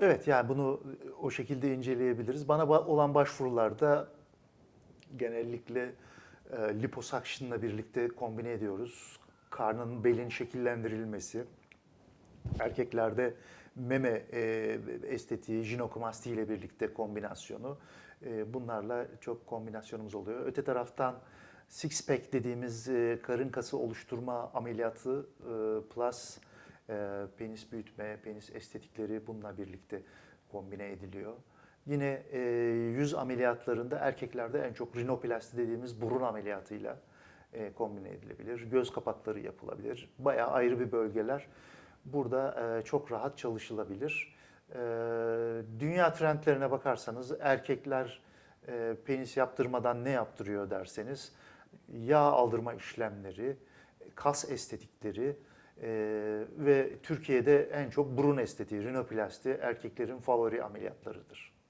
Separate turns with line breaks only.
Evet yani bunu o şekilde inceleyebiliriz. Bana ba- olan başvurularda genellikle e, liposuction'la birlikte kombine ediyoruz. Karnın belin şekillendirilmesi, erkeklerde meme e, estetiği, jinokomasti ile birlikte kombinasyonu. E, bunlarla çok kombinasyonumuz oluyor. Öte taraftan six pack dediğimiz e, karın kası oluşturma ameliyatı e, plus e, penis büyütme, penis estetikleri bununla birlikte kombine ediliyor. Yine e, yüz ameliyatlarında erkeklerde en çok rinoplasti dediğimiz burun ameliyatıyla e, kombine edilebilir. Göz kapakları yapılabilir. Bayağı ayrı bir bölgeler. Burada e, çok rahat çalışılabilir. E, dünya trendlerine bakarsanız erkekler e, penis yaptırmadan ne yaptırıyor derseniz yağ aldırma işlemleri, kas estetikleri e, ve Türkiye'de en çok burun estetiği, rinoplasti erkeklerin favori ameliyatlarıdır.